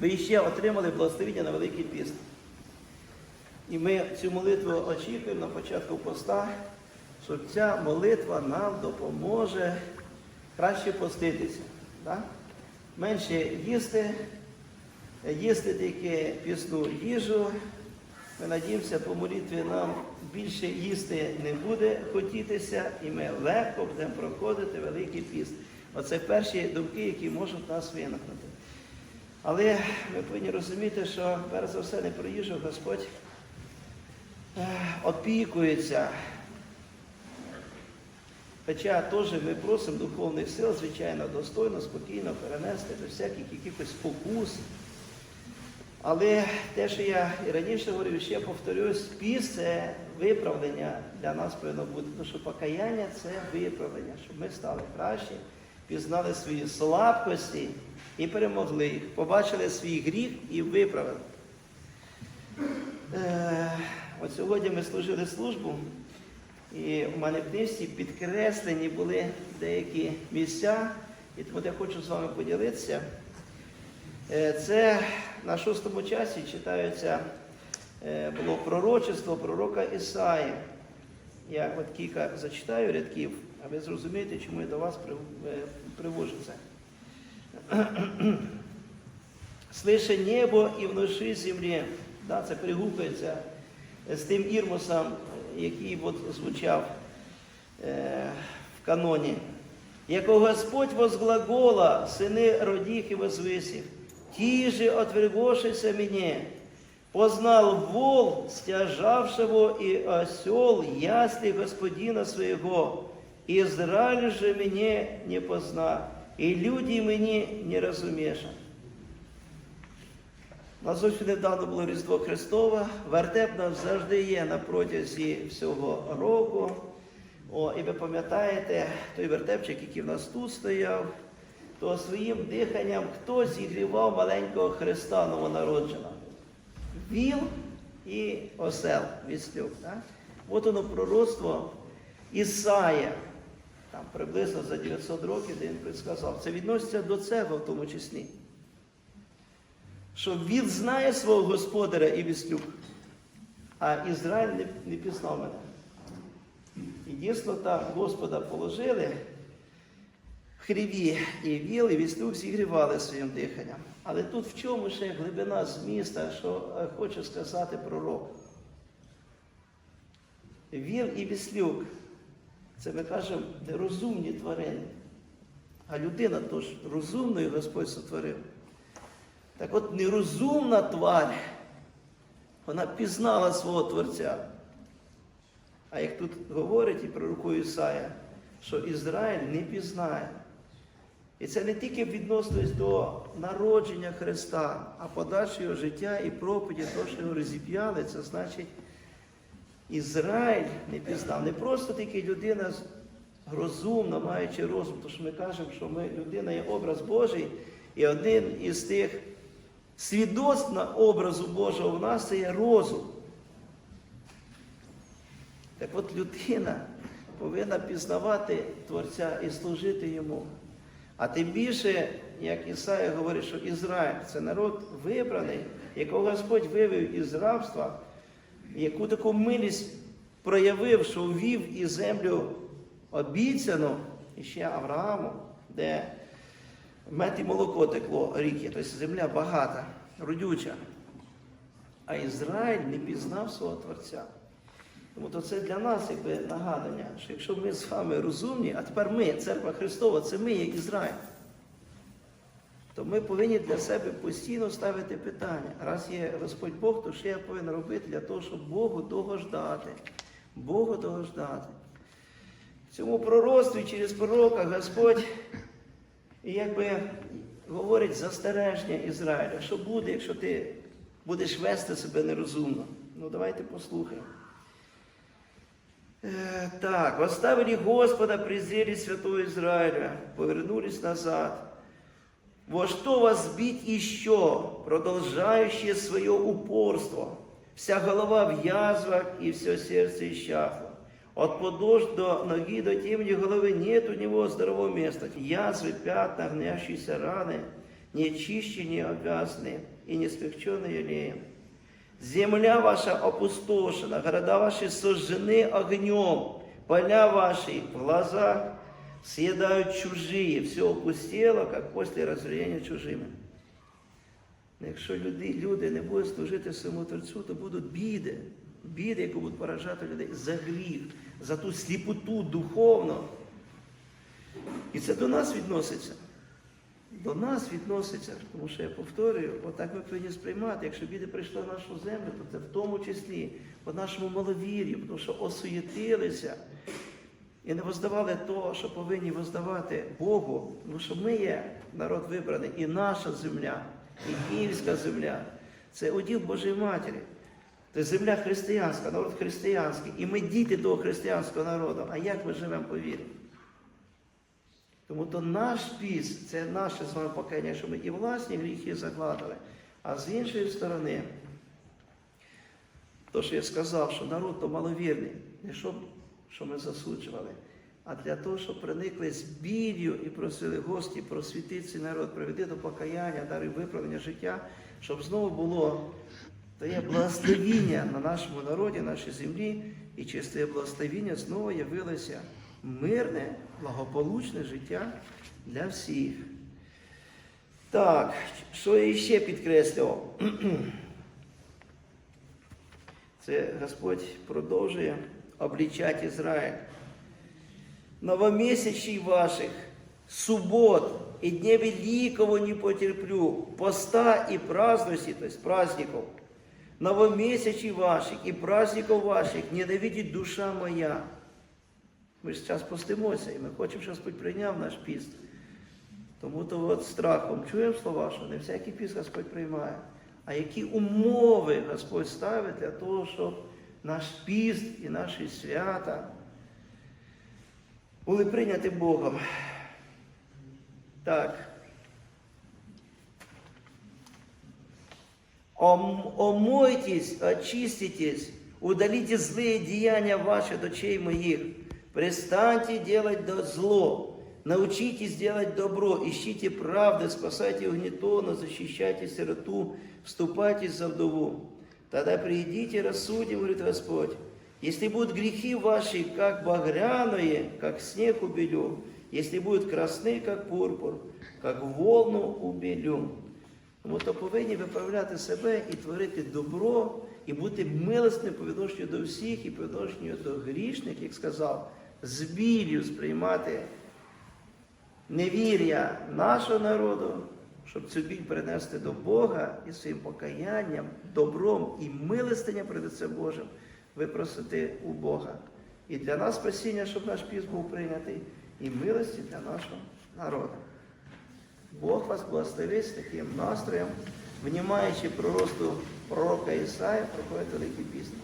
ви ще отримали благословення на Великий Піст. І ми цю молитву очікуємо на початку поста, що ця молитва нам допоможе краще поститися. Да? Менше їсти, їсти тільки пісну їжу. Ми надіємося, по молитві нам більше їсти не буде хотітися, і ми легко будемо проходити Великий піст. Оце перші думки, які можуть нас виникнути. Але ми повинні розуміти, що перш за все не про їжу Господь е, опікується. Хоча теж ми просимо духовних сил, звичайно, достойно, спокійно перенести без всяких якихось спокус. Але те, що я і раніше говорив, ще повторюсь, піс це виправлення для нас повинно бути. Тому що покаяння це виправлення, щоб ми стали кращі, пізнали свої слабкості і перемогли їх, побачили свій гріх і виправили. Е, От сьогодні ми служили службу, і в книжці підкреслені були деякі місця, і тому я хочу з вами поділитися. Е, Це на шостому часі читається е, було пророчество пророка Ісаї. Я от кілька зачитаю рядків, а ви зрозумієте, чому я до вас е, привожу це. Слише небо і вноши землі. Да, це перегукується з тим ірмосом, який от звучав е, в каноні. Яко Господь возглагола, сини родих и возвысих, ті же отвергошися мне, познал вол, стяжавшего и осел ясли господина своего, Израиль же мне не позна, и люди мені не розуміша. У нас зовсім недавно було Різдво Христове. Вертеп нас завжди є на протязі всього року. О, і ви пам'ятаєте, той вертепчик, який в нас тут стояв, то своїм диханням хто зігрівав маленького Христа новонародженого? Віл і осел віслюк. Так? От воно пророцтво Ісая, там приблизно за 900 років, де він предсказав. Це відноситься до цього в тому числі що він знає свого господаря і віслюк, а Ізраїль не, не пізнав мене. І дійсно там Господа положили в хріві, і віл, і віслюк зігрівали своїм диханням. Але тут в чому ще глибина зміста, що е, хоче сказати пророк? Віл і віслюк, це ми кажемо, нерозумні тварини. А людина тож розумною Господь сотворив. Так от нерозумна тварь, вона пізнала свого Творця. А як тут говорить і пророкує Ісая, що Ізраїль не пізнає. І це не тільки відносилось до народження Христа, а подальше його життя і проповіді, то, що його розіп'яли, це значить, Ізраїль не пізнав. Не просто тільки людина розумна, маючи розум, тому що ми кажемо, що ми, людина є образ Божий, і один із тих свідоцтв на образу Божого в нас це є розум. Так от людина повинна пізнавати Творця і служити йому. А тим більше, як Ісая говорить, що Ізраїль це народ вибраний, якого Господь вивів із рабства, яку таку милість проявив, що ввів і землю обіцяну, ще Аврааму, де мед і молоко текло ріки, тобто земля багата, родюча. А Ізраїль не пізнав свого Творця. Тому то це для нас якби нагадання, що якщо ми з вами розумні, а тепер ми, церква Христова, це ми є Ізраїль, то ми повинні для себе постійно ставити питання. Раз є Господь Бог, то що я повинен робити для того, щоб Богу догождати. Богу догождати. В цьому пророцтві через пророка Господь якби говорить застереження Ізраїля, що буде, якщо ти будеш вести себе нерозумно. Ну давайте послухаємо. Э, Так, оставили Господа, презрели святого Израиля, повернулись назад. Во что вас бить еще, продолжающее свое упорство? Вся голова в язвах и все сердце исчахло. От подошв до ноги до темени головы нет у него здорового места. Язвы, пятна, гнящиеся раны, не чище, не обвязанные и не спекченные елеем. Земля ваша опустошена, города ваши сожжены огнем, поля ваши в глазах съедают чужие, все опустело, как после разорения чужими. Якщо люди, люди не будуть служити своєму Творцю, то будуть біди, біди, які будуть поражати людей за гріх, за ту сліпоту духовну. І це до нас відноситься. До нас відноситься, тому що я повторюю, отак ми повинні сприймати. Якщо біди прийшли в нашу землю, то це в тому числі по нашому маловір'ю, тому що осуєтилися і не воздавали того, що повинні воздавати Богу, тому що ми є народ вибраний, і наша земля, і Київська земля це уділ Божої Матері. Це земля християнська, народ християнський. І ми діти того християнського народу. А як ми живемо по вірі? Тому то наш піс це наше з вами покаяння, що ми і власні гріхи закладали. А з іншої сторони, то, що я сказав, що народ то маловірний, щоб що ми засуджували, а для того, щоб проникли з білью і просили Господі, просвіти цей народ, приведи до покаяння, дари виправлення життя, щоб знову було Дає благословіння на нашому народі, нашій землі, і через це благословіння знову явилося мирне, благополучне життя для всіх. Так, що я ще підкреслював? Це Господь продовжує обличати Ізраїль. Новомесячий ваших, суббот и дня великого не потерплю, поста и праздности, то есть праздников, новомесячий ваших и праздников ваших ненавидит душа моя. Ми ж зараз постимося, і ми хочемо, щоб Господь прийняв наш піст. Тому то от страхом чуємо слова, що не всякий піст Господь приймає, а які умови Господь ставить для того, щоб наш піст і наші свята були прийняті Богом. Так. Ом- Омойтесь, очиститесь, удалите злые деяния ваши от очей моих. Престаньте делать зло, научитесь делать добро, ищите правды, спасайте угнетенно, защищайте сироту, вступайте за вдову. Тогда придите, рассудим, говорит Господь. Если будут грехи ваши, как багряные, как снег убелю, если будут красны, как пурпур, как волну убелю. Тому то повинні виправляти себе і творити добро, і бути милостним по відношенню до всіх і по відношенню до грішних, як сказав, з біллю сприймати невір'я нашого народу, щоб цю біль принести до Бога і своїм покаянням, добром і милостиням перед Отцем Божим випросити у Бога. І для нас спасіння, щоб наш піс був прийнятий, і милості для нашого народу. Бог вас благословить з таким настроєм, внімаючи проросту пророка Ісаї, проходить великий пісню.